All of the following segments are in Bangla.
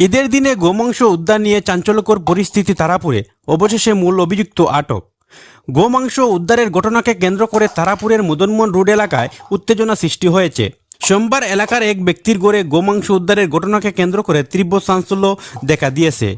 ঈদের দিনে গোমাংস উদ্যান নিয়ে চাঞ্চল্যকর পরিস্থিতি তারাপুরে, অবশেষে মূল অভিযুক্ত আটক। গোমাংস উদ্ধারের ঘটনাকে কেন্দ্র করে তারাপুরের মদনমোহন রোড এলাকায় উত্তেজনা সৃষ্টি হয়েছে। সোমবার এলাকার এক ব্যক্তির গড়ে গোমাংস উদ্ধারের ঘটনাকে কেন্দ্র করে তীব্র চাঞ্চল্য দেখা দিয়েছে।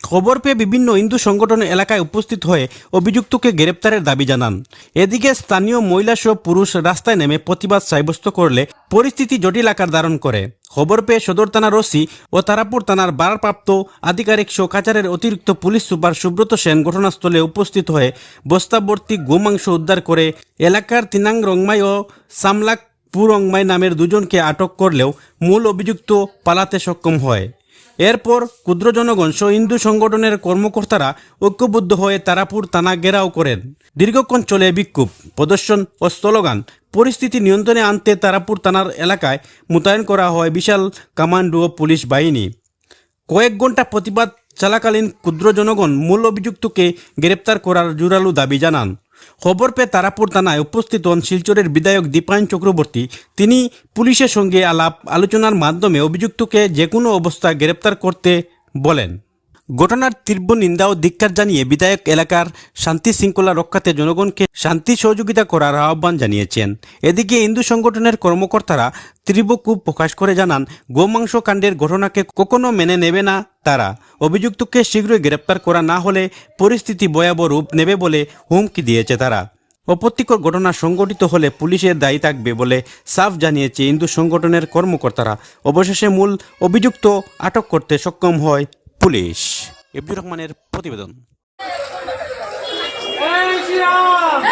খবর পেয়ে বিভিন্ন হিন্দু সংগঠন এলাকায় উপস্থিত হয়ে অভিযুক্তকে গ্রেপ্তারের দাবি জানান। এদিকে স্থানীয় মহিলা সহ পুরুষ রাস্তায় নেমে প্রতিবাদ সাব্যস্ত করলে পরিস্থিতি জটিল আকার ধারণ করে। খবর পেয়ে সদর থানার ওসি ও তারাপুর থানার ভারপ্রাপ্ত আধিকারিক সহ কাচারের অতিরিক্ত পুলিশ সুপার সুব্রত সেন ঘটনাস্থলে উপস্থিত হয়ে বস্তাবর্তী গোমাংস উদ্ধার করে এলাকার তিনাং রংমাই ও সামলাক পুরংমাই নামের দুজনকে আটক করলেও মূল অভিযুক্ত পালাতে সক্ষম হয়। এরপর ক্ষুদ্র জনগণ সহ হিন্দু সংগঠনের কর্মকর্তারা ঐক্যবদ্ধ হয়ে তারাপুর থানা ঘেরাও করেন। দীর্ঘক্ষণ চলে বিক্ষোভ, প্রদর্শন ও স্লোগান। পরিস্থিতি নিয়ন্ত্রণে আনতে তারাপুর থানার এলাকায় মোতায়েন করা হয় বিশাল কমান্ডো ও পুলিশ বাহিনী। কয়েক ঘণ্টা প্রতিবাদ চলাকালীন ক্ষুদ্র জনগণ মূল অভিযুক্তকে গ্রেপ্তার করার জোরালো দাবি জানান। খবর পেয়ে তারাপুর থানায় উপস্থিত হন শিলচরের বিধায়ক দীপায়ন চক্রবর্তী। তিনি পুলিশের সঙ্গে আলাপ আলোচনার মাধ্যমে অভিযুক্তকে যে কোনো অবস্থায় গ্রেপ্তার করতে বলেন। ঘটনার তীব্র নিন্দা ও ধিক্কার জানিয়ে বিধায়ক এলাকার শান্তি শৃঙ্খলা রক্ষাতে জনগণকে শান্তি সহযোগিতা করার আহ্বান জানিয়েছেন। এদিকে হিন্দু সংগঠনের কর্মকর্তারা তীব্র ক্ষোভ প্রকাশ করে জানান, গোমাংস কাণ্ডের ঘটনাকে কখনো মেনে নেবে না তারা। অভিযুক্তকে শীঘ্রই গ্রেপ্তার করা না হলে পরিস্থিতি ভয়াবহ রূপ নেবে বলে হুমকি দিয়েছে তারা। অপ্রীতিকর ঘটনা সংগঠিত হলে পুলিশের দায়ী থাকবে বলে সাফ জানিয়েছে হিন্দু সংগঠনের কর্মকর্তারা। অবশেষে মূল অভিযুক্ত আটক করতে সক্ষম হয় পুলিশ। ইবদুর রহমানের প্রতিবেদন জয় শ্রীরাম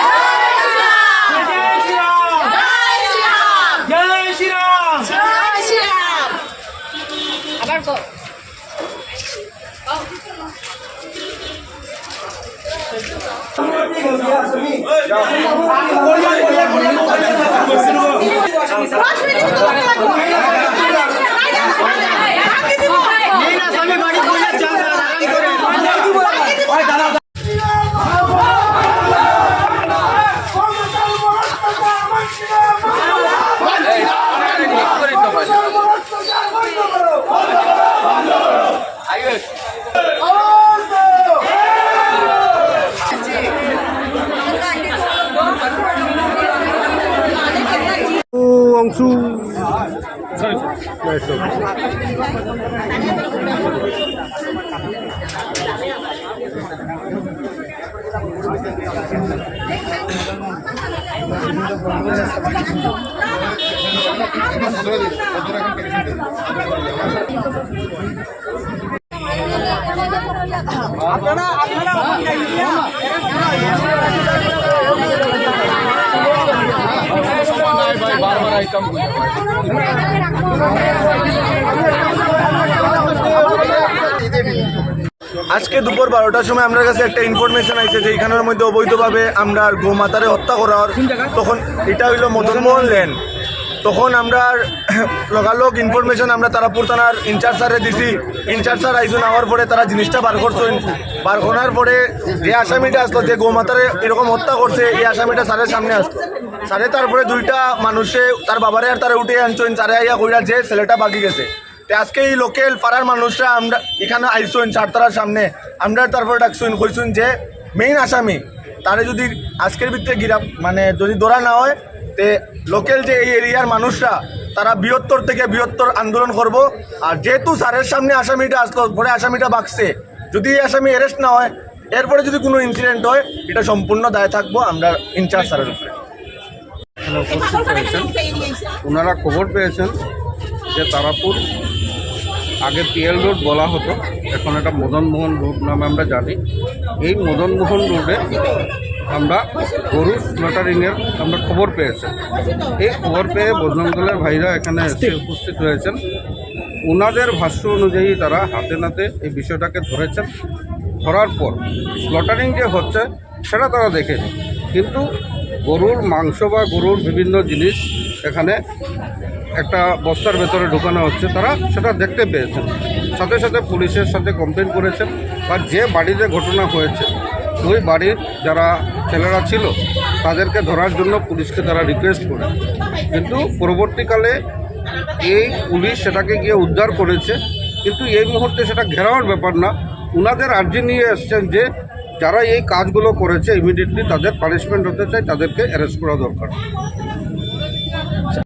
জয় শ্রীরাম জয় শ্রীরাম অংশু আজকে দুপুর বারোটার সময় আমার কাছে একটা ইনফরমেশন আছে যে এখানের মধ্যে অবৈধভাবে আমরা গোমাতারে হত্যা করার তখন এটা হইল মদনমোহন লেন। তখন আমরা লগালগ ইনফরমেশন আমরা তারাপুর থানার ইনচার্জ স্যারে দিছি। ইনচার্জ স্যার আইসুন হওয়ার পরে তারা জিনিসটা বার করছেন। বার করার পরে যে আসামিটা আসলো, যে গোমাতারে এরকম হত্যা করছে, এই আসামিটা স্যারের সামনে আসলো। স্যারে তারপরে দুইটা মানুষে তার বাবারে আর তারা উঠে আনছেন, স্যারে আইয়া কইরা যে ছেলেটা বাকি গেছে। তো আজকে এই লোকাল পাড়ার মানুষরা আমরা এখানে আইসুন চারতারার সামনে। আমরা তারপরে ডাকছুন কইসুন যে মেইন আসামি, তারে যদি আজকের ভিতরে গিরা মানে যদি ধরা না হয় তে লোকাল যে এই এরিয়ার মানুষরা তারা বৃহত্তর থেকে বৃহত্তর আন্দোলন করব। আর যেহেতু স্যারের সামনে আসামিটা আসলো পরে আসামিটা বাকছে যদি এই আসামি অ্যারেস্ট না হয় এরপরে যদি কোনো ইনসিডেন্ট হয় এটা সম্পূর্ণ দায় থাকব আমরা ইনচার্জ স্যারের উপরে। উপস্থিত হয়েছেন। ওনারা খবর পেয়েছেন যে তারাপুর আগে পিএল রোড বলা হতো এখন এটা মদনমোহন রোড নামে আমরা জানি। এই মদনমোহন রোডে আমরা গরু স্লটারিংয়ের আমরা খবর পেয়েছি। এই খবর পেয়ে বজরঙ্গলের ভাইরা এখানে এসে উপস্থিত হয়েছেন ওনাদের ভাষ্য অনুযায়ী তারা হাতে নাতে এই বিষয়টাকে ধরেছেন। ধরার পর স্লটারিং যে হচ্ছে, সেটা তারা দেখেনি। কিন্তু গরুর মাংস বা গরুর বিভিন্ন জিনিস এখানে একটা বস্তার ভেতরে ঢুকানো হচ্ছে, তারা সেটা দেখতে পেয়েছেন। সাথে সাথে পুলিশের সাথে কমপ্লেন করেছেন। বা যে বাড়িতে ঘটনা হয়েছে ওই বাড়ির যারা ছেলেরা ছিল, তাদেরকে ধরার জন্য পুলিশকে তারা রিকোয়েস্ট করে। কিন্তু পরবর্তীকালে এই পুলিশ সেটাকে গিয়ে উদ্ধার করেছে। কিন্তু এই মুহূর্তে সেটা ঘেরাওয়ার ব্যাপার না। উনাদের আর্জি নিয়ে এসছেন যে, যারা এই কাজগুলো করেছে ইমিডিয়েটলি তাদের পানিশমেন্ট হতে চায় তাদেরকে অ্যারেস্ট করা দরকার।